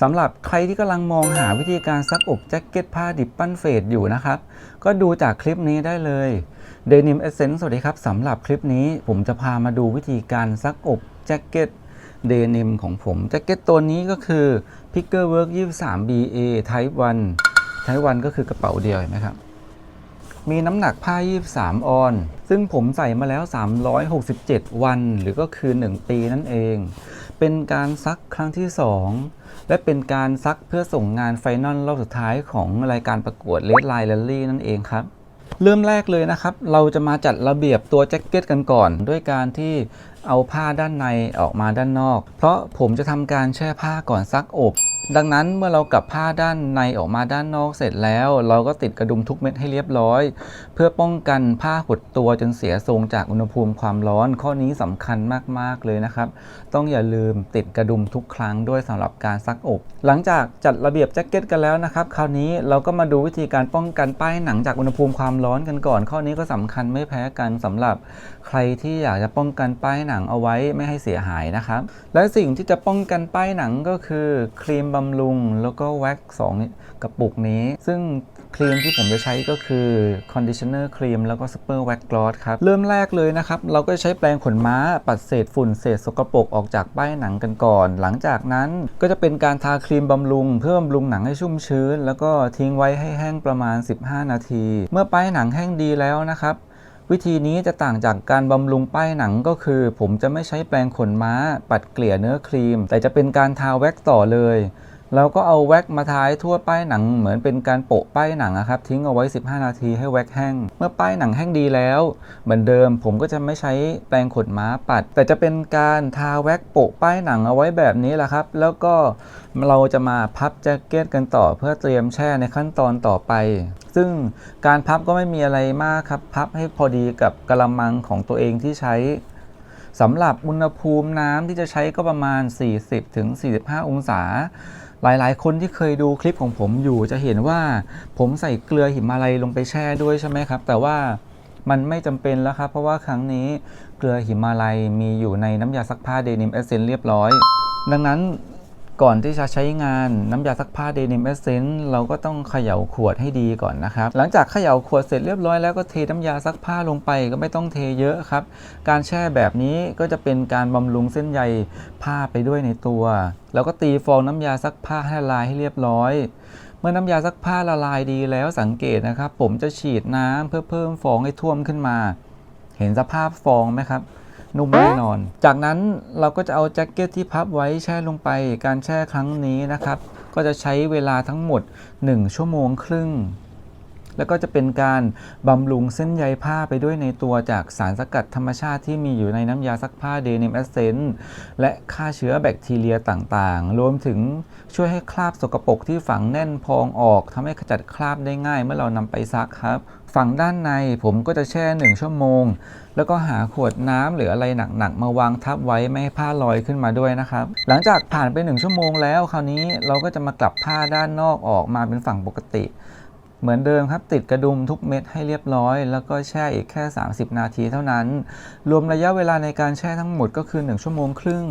สำหรับใครที่กำลังมองหาวิธีการซักอบแจ็คเก็ตผ้าดิบปั้นเฟดอยู่นะครับ ก็ดูจากคลิปนี้ได้เลย Denim Essence สวัสดีครับสำหรับคลิปนี้ผมจะพามาดูวิธีการซักอบแจ็คเก็ตเดนิมของผมแจ็คเก็ตตัวนี้ก็คือ Picker Work 23 BA Type 1 Type 1ก็คือกระเป๋าเดียวเห็นไหมครับมีน้ำหนักผ้า 23 ออน ซึ่งผมใส่มาแล้ว 367 วัน หรือก็คือ 1 ปีนั่นเอง เป็นการซักครั้งที่ 2 และเป็นการซักเพื่อส่งงานไฟนอลรอบสุดท้ายของรายการประกวดเลดไลน์แลลี่นั่นเองครับ เริ่มแรกเลยนะครับ เราจะมาจัดระเบียบตัวแจ็คเก็ตกันก่อน ด้วยการที่เอาผ้าด้านในออกมาด้านนอก เพราะผมจะทำการแช่ผ้าก่อนซักอบ ดังนั้นเมื่อเรากลับผ้าด้านในออกมาด้านนอกเสร็จแล้ว เราก็ติดกระดุมทุกเม็ดให้เรียบร้อย เพื่อป้องกันผ้าหดตัวจนเสียทรงจากอุณหภูมิความร้อน ข้อนี้สำคัญมากๆเลยนะครับ ต้องอย่าลืมติดกระดุมทุกครั้งด้วยสำหรับการซักอบ หลังจากจัดระเบียบแจ็คเก็ตกันแล้วนะครับ คราวนี้เราก็มาดูวิธีการป้องกันป้ายหนังจากอุณหภูมิความร้อนกันก่อน ข้อนี้ก็สำคัญไม่แพ้กันสำหรับ ใครที่อยากจะป้องกันป้ายหนังเอาไว้ไม่ให้เสียหายนะครับ และสิ่งที่จะป้องกันป้ายหนังก็คือครีมบำรุงแล้วก็แว็กซ์สองกระปุกนี้ ซึ่งครีมที่ผมจะใช้ก็คือคอนดิชเนอร์ครีมแล้วก็สเปอร์แว็กกลอสครับ เริ่มแรกเลยนะครับ เราก็ใช้แปรงขนม้าปัดเศษฝุ่นเศษสกปรกออกจากป้ายหนังกันก่อน หลังจากนั้นก็จะเป็นการทาครีมบำรุง เพื่อบำรุงหนังให้ชุ่มชื้น แล้วก็ทิ้งไว้ให้แห้งประมาณ 15 นาที เมื่อป้ายหนังแห้งดีแล้วนะครับ วิธีนี้จะต่างจากการบำรุงป้ายหนังก็คือ ผมจะไม่ใช้แปรงขนม้า ปัดเกลี่ยเนื้อครีม แต่จะเป็นการทาแว็กต่อเลย เราก็เอาแว็กมาทายทั่วป้ายหนังเหมือนเป็นการโปะป้ายหนังอะครับทิ้งเอาไว้ 15 นาทีให้แว็กแห้ง เมื่อป้ายหนังแห้งดีแล้ว เหมือนเดิมผมก็จะไม่ใช้แปรงขนม้าปัด แต่จะเป็นการทาแว็กโปะป้ายหนังเอาไว้แบบนี้แหละครับ แล้วก็เราจะมาพับแจ็คเก็ตกันต่อเพื่อเตรียมแช่ในขั้นตอนต่อไป ซึ่งการพับก็ไม่มีอะไรมากครับพับให้พอดีกับกระมังของตัวเองที่ใช้สำหรับอุณหภูมิน้ำที่จะใช้ก็ประมาณ 40-45 องศา หลายๆ คนที่เคยดูคลิปของผมอยู่จะเห็นว่าผมใส่เกลือหิมาลัยลงไปแช่ด้วยใช่ไหมครับ แต่ว่ามันไม่จำเป็นแล้วครับ เพราะว่าครั้งนี้เกลือหิมาลัยมีอยู่ในน้ำยาซักผ้าเดนิมเอเซนเรียบร้อย ดังนั้น ก่อนที่จะใช้งานน้ำยาซักผ้าเดนิมเอเซนเราก็ต้องเขย่าขวดให้ดีก่อนนะครับ หลังจากเขย่าขวดเสร็จเรียบร้อยแล้วก็เทน้ำยาซักผ้าลงไปก็ไม่ต้องเทเยอะครับ การแช่แบบนี้ก็จะเป็นการบำรุงเส้นใยผ้าไปด้วยในตัว แล้วก็ตีฟองน้ำยาซักผ้าให้ละลายให้เรียบร้อย เมื่อน้ำยาซักผ้าละลายดีแล้วสังเกตนะครับ ผมจะฉีดน้ำเพื่อเพิ่มฟองให้ท่วมขึ้นมา เห็นสภาพฟองไหมครับ นุ่มแน่นอน จากนั้นเราก็จะเอาแจ็คเก็ตที่พับไว้แช่ลงไป การแช่ครั้งนี้นะครับ ก็จะใช้เวลาทั้งหมด 1 ชั่วโมงครึ่ง แล้วก็จะเป็นการบำรุงเส้นใยผ้าไปด้วยในตัวจากสารสกัดธรรมชาติที่มีอยู่ในน้ำยาซักผ้าเดนิมแอสเซนและฆ่าเชื้อแบคทีเรียต่างๆ รวมถึงช่วยให้คราบสกปรกที่ฝังแน่นพองออกทำให้ขจัดคราบได้ง่ายเมื่อเรานำไปซักครับฝั่งด้านในผมก็จะแช่ 1 ชั่วโมง แล้วก็หาขวดน้ำหรืออะไรหนักๆ มาวางทับไว้ไม่ให้ผ้าลอยขึ้นมาด้วยนะครับ หลังจากผ่านไป 1 ชั่วโมงแล้วคราวนี้เราก็จะมากลับผ้าด้านนอกออกมาเป็นฝั่งปกติ เหมือนเดิมครับติดกระดุมทุกเม็ดให้เรียบร้อย แล้วก็แช่อีกแค่ 30 นาทีเท่านั้น รวมระยะเวลาในการแช่ทั้งหมดก็คือ 1 ชั่วโมงครึ่ง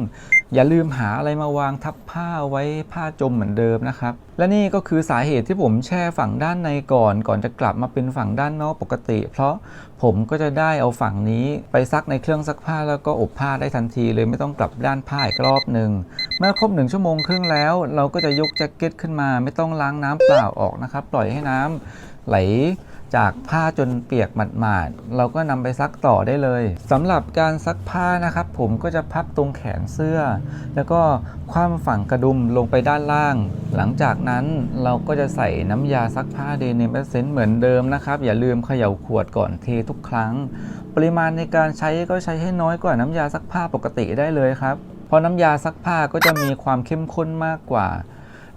อย่าลืมหาอะไรมาวางทับผ้าไว้ผ้าจมเหมือนเดิมนะครับ และนี่ก็คือสาเหตุที่ผมแช่ฝั่งด้านในก่อน ก่อนจะกลับมาเป็นฝั่งด้านนอกปกติ เพราะผมก็จะได้เอาฝั่งนี้ไปซักในเครื่องซักผ้าแล้วก็อบผ้าได้ทันทีเลยไม่ต้องกลับด้านผ้าอีกรอบหนึ่งเมื่อครบหนึ่งชั่วโมงครึ่งแล้ว เราก็จะยกแจ็คเก็ตขึ้นมาไม่ต้องล้างน้ำเปล่าออกนะครับปล่อยให้น้ำไหลจากผ้าจนเปียกหมาดๆ เราก็นำไปซักต่อได้เลยสำหรับการซักผ้านะครับ ผมก็จะพับตรงแขนเสื้อ แล้วก็คว่ำฝั่งกระดุมลงไปด้านล่าง หลังจากนั้นเราก็จะใส่น้ำยาซักผ้าเดนิมเอเซนเหมือนเดิมนะครับ อย่าลืมเขย่าขวดก่อนเททุกครั้ง ปริมาณในการใช้ก็ใช้ให้น้อยกว่าน้ำยาซักผ้าปกติได้เลยครับ เพราะน้ำยาซักผ้าก็จะมีความเข้มข้นมากกว่า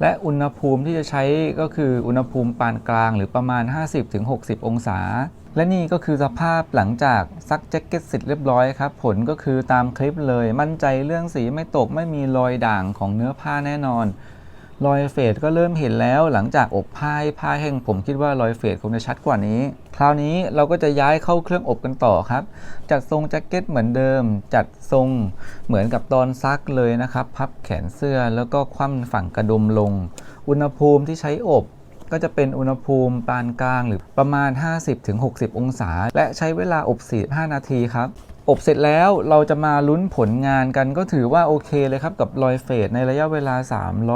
และอุณหภูมิที่จะใช้ก็คืออุณหภูมิปานกลางหรือประมาณ 50-60 องศา และนี่ก็คือสภาพหลังจากซักแจ็คเก็ตเสร็จเรียบร้อยครับ ผลก็คือตามคลิปเลยมั่นใจเรื่องสีไม่ตกไม่มีรอยด่างของเนื้อผ้าแน่นอน รอยเฟดก็เริ่มเห็นแล้วหลังจากอบผ้าให้ผ้าแห้งผมคิดว่ารอยเฟดคงจะชัดกว่านี้ คราวนี้เราก็จะย้ายเข้าเครื่องอบกันต่อครับ จัดทรงแจ็คเก็ตเหมือนเดิม จัดทรงเหมือนกับตอนซักเลยนะครับ พับแขนเสื้อแล้วก็คว่ำฝั่งกระดุมลง อุณหภูมิที่ใช้อบก็จะเป็นอุณหภูมิปานกลางหรือประมาณ 50-60 องศา และใช้เวลาอบ 45 นาทีครับ อบเสร็จแล้วเราจะมาลุ้นผลงานกันก็ถือว่าโอเคเลยครับกับรอยเฟดในระยะเวลา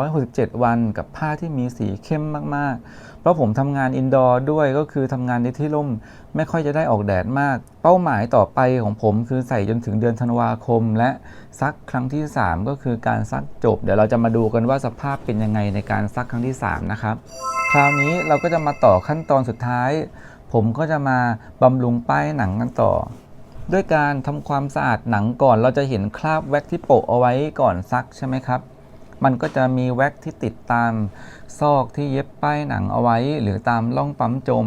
367 วัน กับผ้าที่มีสีเข้มมากๆ เพราะผมทำงานอินดอร์ด้วยก็คือทำงานในที่ร่มไม่ค่อยจะได้ออกแดดมาก เป้าหมายต่อไปของผมคือใส่จนถึงเดือนธันวาคม และซักครั้งที่ 3 ก็คือการซักจบ เดี๋ยวเราจะมาดูกันว่าสภาพเป็นยังไงในการซักครั้งที่ 3 นะครับ คราวนี้เราก็จะมาต่อขั้นตอนสุดท้าย ผมก็จะมาบำรุงป้ายหนังกันต่อ ด้วยการทำความสะอาดหนังก่อน เราจะเห็นคราบแว็กที่โปะเอาไว้ก่อนซักใช่ไหมครับ มันก็จะมีแว็กที่ติดตามซอกที่เย็บป้ายหนังเอาไว้ หรือตามร่องปั๊มจม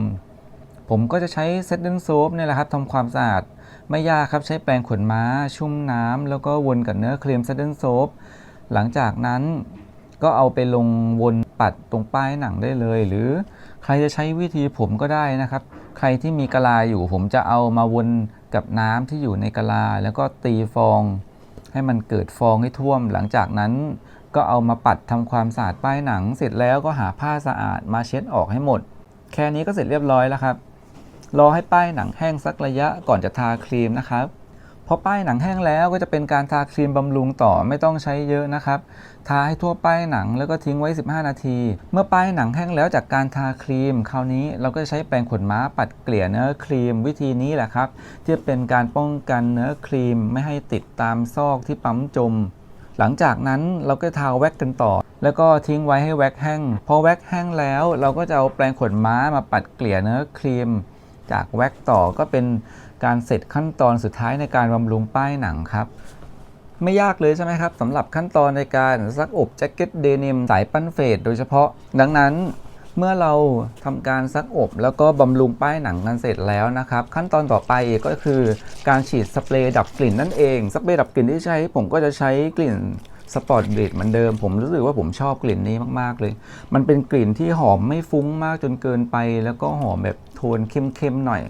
ผมก็จะใช้เซตเดนโซฟเนี่ยแหละครับทำความสะอาดไม่ยากครับใช้แปรงขนม้า ชุ่มน้ำแล้วก็วนกับเนื้อครีมเซตเดนโซฟหลังจากนั้นก็เอาไปลงวนปัดตรงป้ายหนังได้เลย หรือใครจะใช้วิธีผมก็ได้นะครับ ใครที่มีกะลาอยู่ผมจะเอามาวน กับน้ำที่อยู่ในกะลา แล้วก็ตีฟอง ให้มันเกิดฟองให้ท่วม หลังจากนั้นก็เอามาปัดทำความสะอาดป้ายหนัง เสร็จแล้วก็หาผ้าสะอาดมาเช็ดออกให้หมด แค่นี้ก็เสร็จเรียบร้อยแล้วครับ รอให้ป้ายหนังแห้งสักระยะก่อนจะทาครีมนะครับ พอป้ายหนังแห้งแล้วก็จะเป็นการทาครีมบำรุงต่อไม่ต้องใช้เยอะนะครับ ทาให้ทั่วป้ายหนังแล้วก็ทิ้งไว้ 15 นาที เมื่อป้ายหนังแห้งแล้วจากการทาครีม คราวนี้เราก็จะใช้แปรงขนม้าปัดเกลี่ยเนื้อครีมวิธีนี้แหละครับที่เป็นการป้องกันเนื้อครีมไม่ให้ติดตามซอกที่ปั๊มจม หลังจากนั้นเราก็ทาแว็กกันต่อ แล้วก็ทิ้งไว้ให้แว็กแห้งพอแว็กแห้งแล้วเราก็จะเอาแปรงขนม้ามาปัดเกลี่ยเนื้อครีม จากแว็กต่อก็เป็น การเสร็จขั้นตอนสุดท้ายในการบำรุงป้ายหนังครับ ไม่ยากเลยใช่ไหมครับสำหรับขั้นตอนในการซักอบแจ็คเก็ตเดนิมสายปั้นเฟดโดยเฉพาะ ดังนั้นเมื่อเราทำการซักอบแล้วก็บำรุงป้ายหนังกันเสร็จแล้วนะครับ ขั้นตอนต่อไปก็คือการฉีดสเปรย์ดับกลิ่นนั่นเอง สเปรย์ดับกลิ่นที่ใช้ ผมก็จะใช้กลิ่นสปอร์ตเบดเหมือนเดิม ผมรู้สึกว่าผมชอบกลิ่นนี้มาก ๆ เลย มันเป็นกลิ่นที่หอมไม่ฟุ้งมากจนเกินไป แล้วก็หอมแบบโทนเข้มๆหน่อย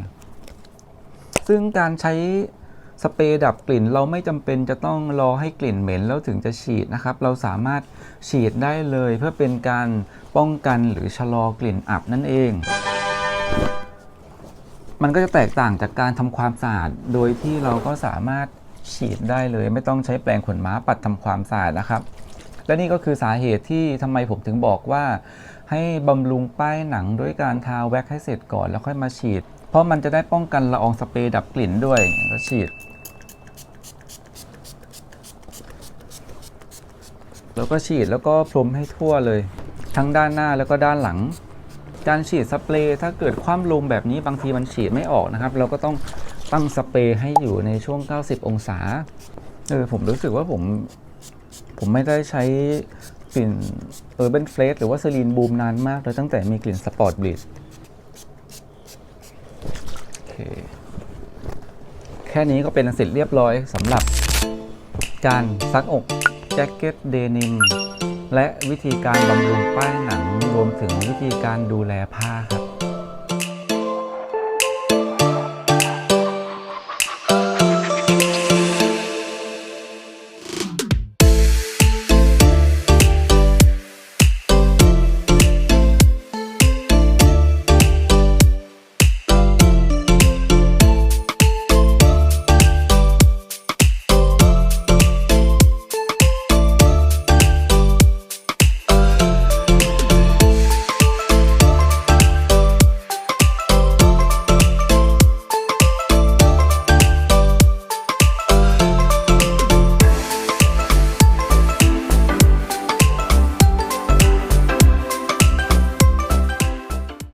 ซึ่งการใช้สเปรย์ดับกลิ่นเราไม่จำเป็นจะต้องรอให้กลิ่นเหม็นแล้วถึงจะฉีดนะครับ เราสามารถฉีดได้เลยเพื่อเป็นการป้องกันหรือชะลอกลิ่นอับนั่นเอง มันก็จะแตกต่างจากการทำความสะอาดโดยที่เราก็สามารถฉีดได้เลย ไม่ต้องใช้แปรงขนม้าปัดทำความสะอาดนะครับ และนี่ก็คือสาเหตุที่ทำไมผมถึงบอกว่า ให้บำรุงป้ายหนังด้วยการทาแว็กให้เสร็จก่อนแล้วค่อยมาฉีด เพราะมันจะได้ป้องกันละอองสเปรย์ดับกลิ่นด้วยก็ฉีด แล้วก็ฉีดแล้วก็พรมให้ทั่วเลย ทั้งด้านหน้าแล้วก็ด้านหลัง การฉีดสเปรย์ถ้าเกิดคว่ำลงแบบนี้บางทีมันฉีดไม่ออกนะครับ เราก็ต้องตั้งสเปรย์ให้อยู่ในช่วง 90 องศาเออผมรู้สึกว่าผมผมไม่ได้ใช้กลิ่น Urban f l a g หรือว่า Celine Boom นานมากเลยตั้งแต่มีกลิ่น Sport b l e e d โอเค แค่นี้ก็เป็นอันเสร็จเรียบร้อยสำหรับการซักอกแจ็คเก็ตเดนิมและวิธีการบำรุงป้ายหนังรวมถึงวิธีการดูแลผ้าครับ